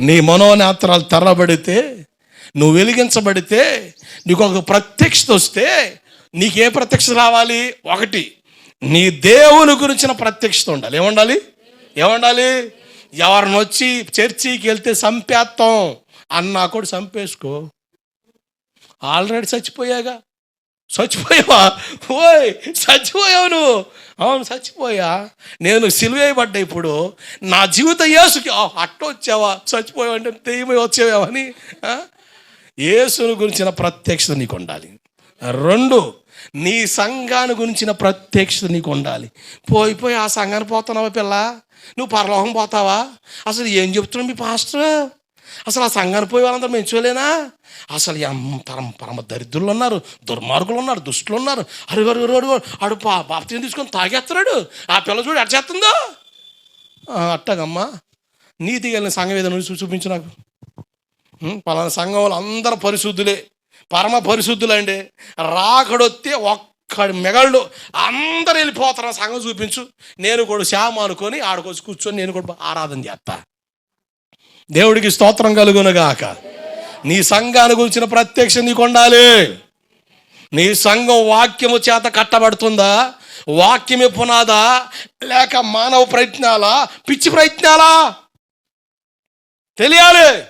నీ మనోనేత్రాలు తెరబడితే నువ్వు వెలిగించబడితే నీకు ఒక ప్రత్యక్షత వస్తే నీకే ప్రత్యక్షత రావాలి? ఒకటి. నీ దేవుని గురించిన ప్రత్యక్షత ఉండాలి. ఏముండాలి? ఏముండాలి? ఎవరిని వచ్చి చర్చికి వెళ్తే చంపేస్తాం అన్నా కూడా చంపేసుకో. ఆల్రెడీ చచ్చిపోయాగా. చచ్చిపోయావా? ఓయ్ చచ్చిపోయావు నువ్వు. అవును చచ్చిపోయా? నేను సిలువేయబడ్డా ఇప్పుడు. నా జీవిత యేసుకి అట్ట వచ్చావా చచ్చిపోయావు అంటే దెయ్యమై వచ్చావని ఆ? గురించిన ప్రత్యక్షత నీకు ఉండాలి రెండు నీ సంఘాన్ని గురించిన ప్రత్యక్షత నీకు ఉండాలి పోయి పోయి ఆ సంఘాన్ని పోతున్నావా పిల్ల? నువ్వు పరలోకం పోతావా? అసలు ఏం చెప్తున్నావు మీ పాస్టర్? అసలు ఆ సంఘాన్ని పోయి వాళ్ళందరూ మెచ్చుకోలేనా అసలు ఎం పరమ పరమ దరిద్రులు ఉన్నారు దుర్మార్గులు ఉన్నారు దుష్టులు ఉన్నారు. అరుగు అరుగు ఆడు పా బాప్తిని తీసుకొని తాగేస్తున్నాడు. ఆ పిల్ల చూడు ఎట్ట చేస్తుందో. అట్టగమ్మా. నీతి వెళ్ళిన సంఘం ఏదైనా చూపించు నాకు. పలానా సంఘం వాళ్ళు అందరూ పరిశుద్ధులే. పరమ పరిశుద్ధులండి రాకడొత్తే ఒక్కడి మెగళ్ళు అందరు వెళ్ళిపోతారు. ఆ సంఘం చూపించు. నేను కూడా శ్యామ అనుకొని ఆడకొచ్చి కూర్చొని నేను కూడా ఆరాధన చేస్తా. దేవుడికి స్తోత్రం కలుగునగాక. నీ సంఘాన్ని గురించిన ప్రత్యక్ష నీకు ఉండాలి నీ సంఘం వాక్యము చేత కట్టబడుతుందా? వాక్యమే పునాదా? లేక మానవ ప్రయత్నాలా? పిచ్చి ప్రయత్నాలా? తెలియాలి.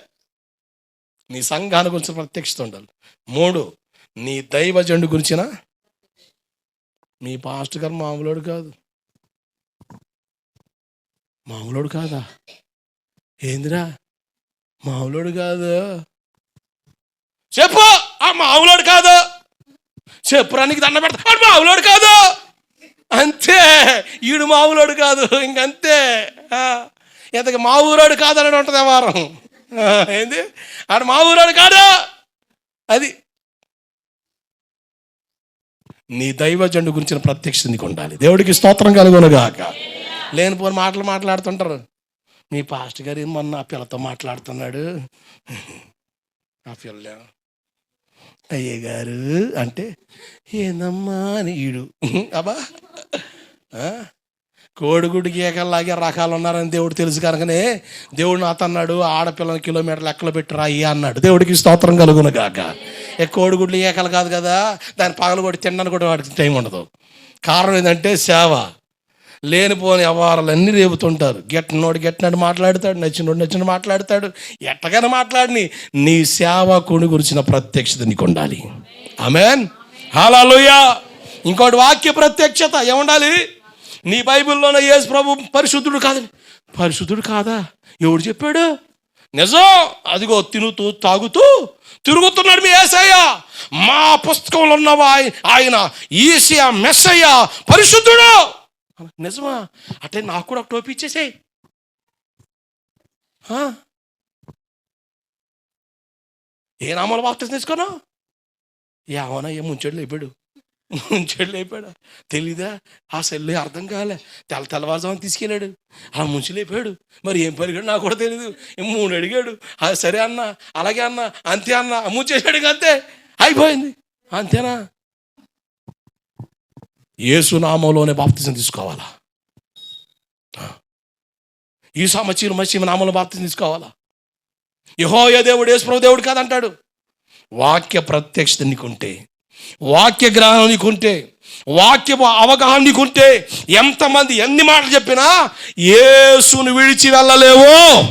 నీ సంఘాన్ని గురించి ప్రత్యక్షత ఉండాలి. మూడు నీ దైవజండు గురించిన? మీ పాస్ట్ గారు మామూలుడు కాదు. మామూలోడు కాదా? ఏందిరా? మామూలోడు కాదు. చెప్పు! ఆ మామూలోడు కాదు. చెప్పురానికి దండ పెడతా. "ఆడు కాదు. అంతే. ఈడు మామూలోడు కాదు. ఇంకంతే. ఇంతకు మా ఊరోడు కాదని ఉంటుంది వారం. ఏంది? ఆడు మా ఊరోడు కాదు. అది నీ దైవజండు గురించిన ప్రత్యక్ష నీకు ఉండాలి. దేవుడికి స్తోత్రం కలుగునగాక లేనిపోని మాటలు మాట్లాడుతుంటారు. మీ పాస్ట్ గారు మొన్న ఆ పిల్లతో మాట్లాడుతున్నాడు? ఆ పిల్ల అయ్య గారు అంటే ఏందమ్మా అని ఈడు. అబ్బా ఆ? కోడిగుడికి రకాలు ఉన్నారని దేవుడు తెలుసు కనుకనే దేవుడు నాతో అన్నాడు ఆడపిల్లని కిలోమీటర్ లెక్కలు పెట్టి రాయి అన్నాడు. దేవుడికి స్తోత్రం కలుగును కాక ఏ కోడిగుడ్లు ఏకలు కాదు కదా దాని పగలు కొట్టి తినడానికి కూడా వాడికి టైం ఉండదు. కారణం ఏంటంటే సేవ. లేనిపోని వ్యవహారాలన్నీ రేపుతుంటారు. గెట్టనోడు గెట్టినట్టు మాట్లాడతాడు నచ్చినోడు నచ్చినట్టు మాట్లాడతాడు. ఎట్టగానే మాట్లాడిని. నీ సేవకుని గురించిన ప్రత్యక్షత నీకు ఉండాలి ఆమెన్. హాలూయా ఇంకోటి వాక్య ప్రత్యక్షత ఏముండాలి? నీ బైబిల్లోనే యేసు ప్రభు పరిశుద్ధుడు కాదు పరిశుద్ధుడు కాదా? ఎవడు చెప్పాడు? నిజం. అదిగో తినుతూ తాగుతూ తిరుగుతున్నాడు మీ ఏసయ్య. మా పుస్తకంలో ఉన్నవా ఆయన ఈసయ మెస్సయ్య పరిశుద్ధుడు. నిజమా? అంటే నాకు కూడా ఒక టోపీ ఇచ్చేసేయ్. ఆ? ఏ నామాల బాప్తిసం తీసుకున్నావు? ఏమన్నా ఏ ముంచెడు లేపాడు. ముంచెడు లేపాడు? తెలీదా? ఆ సెల్లు అర్థం కాలే. తెల్ల తెల్లవారుజామని తీసుకెళ్ళాడు. ఆ ముంచి లేపాడు. మరి ఏం పరిగాడు నాకు కూడా తెలియదు మూడు అడిగాడు. ఆ సరే అన్న అలాగే అన్న అంతే అన్న ముంచేసాడు అంతే. అయిపోయింది. అంతేనా? యేసు నామంలోనే బాప్తిజం తీసుకోవాలా? ఈ సమచీరు మసీమ నామంలో బాప్తిజం తీసుకోవాలా? యహోయ దేవుడు యేసు దేవుడు కాదంటాడు. వాక్య ప్రత్యక్షత నీకుంటే వాక్య గ్రహణం నీకుంటే వాక్య అవగాహన నీకుంటే ఎంతమంది ఎన్ని మాటలు చెప్పినా ఏసును విడిచి వెళ్ళలేవు.